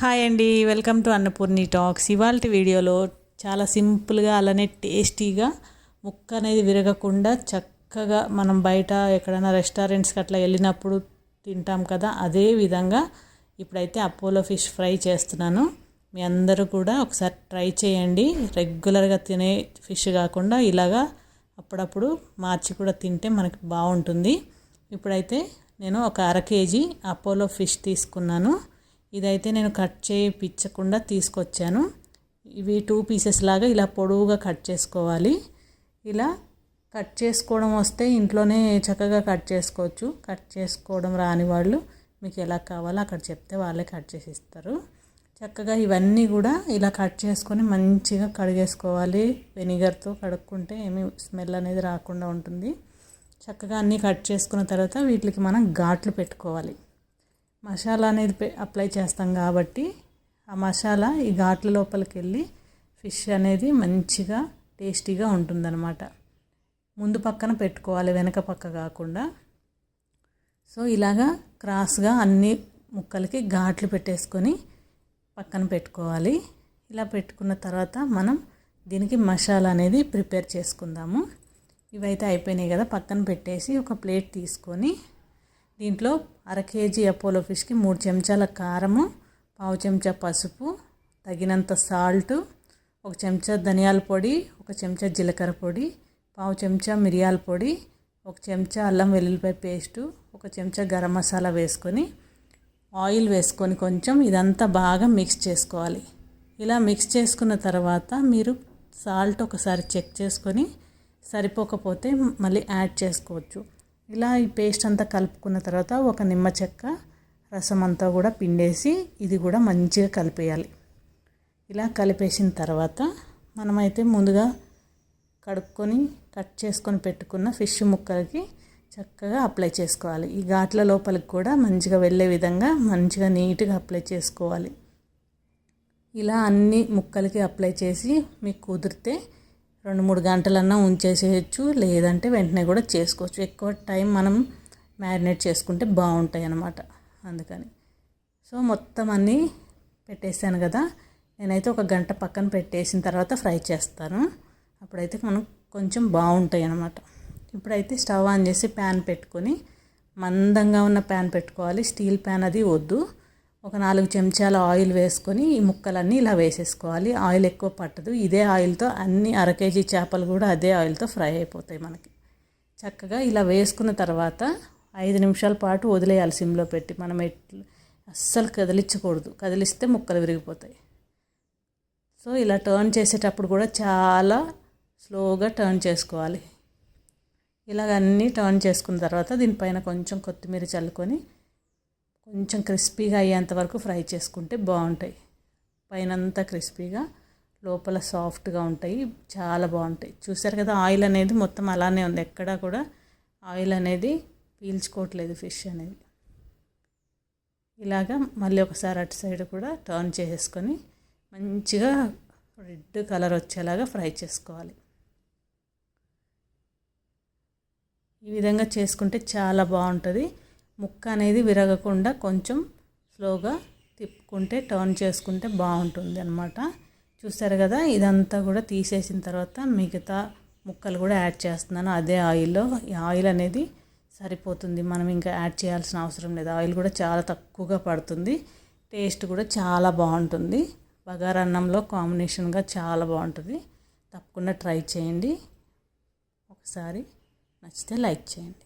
Hi అండి welcome to Annapurni talks. ఇవాళ వీడియోలో చాలా సింపుల్గా అలానే టేస్టీగా ముక్క అనేది విరగకుండా చక్కగా మనం బయట ఎక్కడైనా రెస్టారెంట్స్కి అట్లా వెళ్ళినప్పుడు తింటాం కదా అదే విధంగా ఇప్పుడైతే అపోలో ఫిష్ ఫ్రై చేస్తున్నాను. మీ అందరూ కూడా ఒకసారి ట్రై చేయండి. రెగ్యులర్గా తినే ఫిష్ కాకుండా ఇలాగా అప్పుడప్పుడు మార్చి కూడా తింటే మనకి బాగుంటుంది. ఇప్పుడైతే నేను ఒక అర కేజీ అపోలో ఫిష్ తీసుకున్నాను. ఇదైతే నేను కట్ చేయించకుండా తీసుకొచ్చాను. ఇవి టూ పీసెస్ లాగా ఇలా పొడవుగా కట్ చేసుకోవాలి. ఇలా కట్ చేసుకోవడం వస్తే ఇంట్లోనే చక్కగా కట్ చేసుకోవచ్చు. కట్ చేసుకోవడం రాని వాళ్ళు మీకు ఎలా కావాలో అక్కడ చెప్తే వాళ్ళే కట్ చేసి ఇస్తారు. చక్కగా ఇవన్నీ కూడా ఇలా కట్ చేసుకొని మంచిగా కడిగేసుకోవాలి. వెనిగర్తో కడుక్కుంటే ఏమీ స్మెల్ అనేది రాకుండా ఉంటుంది. చక్కగా అన్నీ కట్ చేసుకున్న తర్వాత వీటికి మనం ఘాట్లు పెట్టుకోవాలి. మసాలా అనేది అప్లై చేస్తాం కాబట్టి ఆ మసాలా ఈ ఘాట్ల లోపలికి వెళ్ళి ఫిష్ అనేది మంచిగా టేస్టీగా ఉంటుందన్నమాట. ముందు పక్కన పెట్టుకోవాలి వెనక పక్క కాకుండా. సో ఇలాగా క్రాస్గా అన్ని ముక్కలకి ఘాట్లు పెట్టేసుకొని పక్కన పెట్టుకోవాలి. ఇలా పెట్టుకున్న తర్వాత మనం దీనికి మసాలా అనేది ప్రిపేర్ చేసుకుందాము. ఇవైతే అయిపోయినాయి కదా పక్కన పెట్టేసి ఒక ప్లేట్ తీసుకొని దీంట్లో అర కేజీ అపోలో ఫిష్కి మూడు చెంచాల కారము పావు చెంచా పసుపు తగినంత సాల్ట్ ఒక చెంచా ధనియాల పొడి ఒక చెంచా జీలకర్ర పొడి పావు చెంచా మిరియాల పొడి ఒక చెంచా అల్లం వెల్లుల్లిపాయ పేస్టు ఒక చెంచా గరం మసాలా వేసుకొని ఆయిల్ వేసుకొని కొంచెం ఇదంతా బాగా మిక్స్ చేసుకోవాలి. ఇలా మిక్స్ చేసుకున్న తర్వాత మీరు సాల్ట్ ఒకసారి చెక్ చేసుకొని సరిపోకపోతే మళ్ళీ యాడ్ చేసుకోవచ్చు. ఇలా ఈ పేస్ట్ అంతా కలుపుకున్న తర్వాత ఒక నిమ్మ చెక్క రసం అంతా కూడా పిండేసి ఇది కూడా మంచిగా కలిపేయాలి. ఇలా కలిపేసిన తర్వాత మనమైతే ముందుగా కడుక్కొని కట్ చేసుకొని పెట్టుకున్న ఫిష్ ముక్కలకి చక్కగా అప్లై చేసుకోవాలి. ఈ ఘాట్ల లోపలికి కూడా మంచిగా వెళ్ళే విధంగా మంచిగా నీట్గా అప్లై చేసుకోవాలి. ఇలా అన్ని ముక్కలకి అప్లై చేసి మీకు కుదిరితే రెండు మూడు గంటలన్నా ఉంచేసేయచ్చు లేదంటే వెంటనే కూడా చేసుకోవచ్చు. ఎక్కువ టైం మనం మ్యారినేట్ చేసుకుంటే బాగుంటాయి అన్నమాట అందుకని. సో మొత్తం అన్నీ పెట్టేసాను కదా. నేనైతే ఒక గంట పక్కన పెట్టేసిన తర్వాత ఫ్రై చేస్తాను. అప్పుడైతే మనం కొంచెం బాగుంటాయి అన్నమాట. ఇప్పుడైతే స్టవ్ ఆన్ చేసి ప్యాన్ పెట్టుకొని మందంగా ఉన్న ప్యాన్ పెట్టుకోవాలి. స్టీల్ ప్యాన్ అది వద్దు. ఒక నాలుగు చెంచాల ఆయిల్ వేసుకొని ఈ ముక్కలన్నీ ఇలా వేసేసుకోవాలి. ఆయిల్ ఎక్కువ పట్టదు. ఇదే ఆయిల్తో అన్ని అర కేజీ చేపలు కూడా అదే ఆయిల్తో ఫ్రై అయిపోతాయి మనకి. చక్కగా ఇలా వేసుకున్న తర్వాత ఐదు నిమిషాల పాటు వదిలేయాలి సిమ్లో పెట్టి. మనం ఎట్లు అస్సలు కదిలించకూడదు. కదిలిస్తే ముక్కలు విరిగిపోతాయి. సో ఇలా టర్న్ చేసేటప్పుడు కూడా చాలా స్లోగా టర్న్ చేసుకోవాలి. ఇలాగ అన్నీ టర్న్ చేసుకున్న తర్వాత దీనిపైన కొంచెం కొత్తిమీర చల్లుకొని కొంచెం క్రిస్పీగా అయ్యేంత వరకు ఫ్రై చేసుకుంటే బాగుంటాయి. పైనంతా క్రిస్పీగా లోపల సాఫ్ట్గా ఉంటాయి చాలా బాగుంటాయి. చూసారు కదా ఆయిల్ అనేది మొత్తం అలానే ఉంది. ఎక్కడా కూడా ఆయిల్ అనేది పీల్చుకోవట్లేదు ఫిష్ అనేది. ఇలాగా మళ్ళీ ఒకసారి అటు సైడ్ కూడా టర్న్ చేసేసుకొని మంచిగా రెడ్ కలర్ వచ్చేలాగా ఫ్రై చేసుకోవాలి. ఈ విధంగా చేసుకుంటే చాలా బాగుంటుంది. ముక్క అనేది విరగకుండా కొంచెం స్లోగా తిప్పుకుంటే టర్న్ చేసుకుంటే బాగుంటుంది అనమాట చూస్తారు కదా ఇదంతా కూడా తీసేసిన తర్వాత మిగతా ముక్కలు కూడా యాడ్ చేస్తున్నాను. అదే ఆయిల్లో. ఈ ఆయిల్ అనేది సరిపోతుంది. మనం ఇంకా యాడ్ చేయాల్సిన అవసరం లేదు. ఆయిల్ కూడా చాలా తక్కువగా పడుతుంది. టేస్ట్ కూడా చాలా బాగుంటుంది. బగారన్నంలో కాంబినేషన్గా చాలా బాగుంటుంది. తప్పకుండా ట్రై చేయండి. ఒకసారి నచ్చితే లైక్ చేయండి.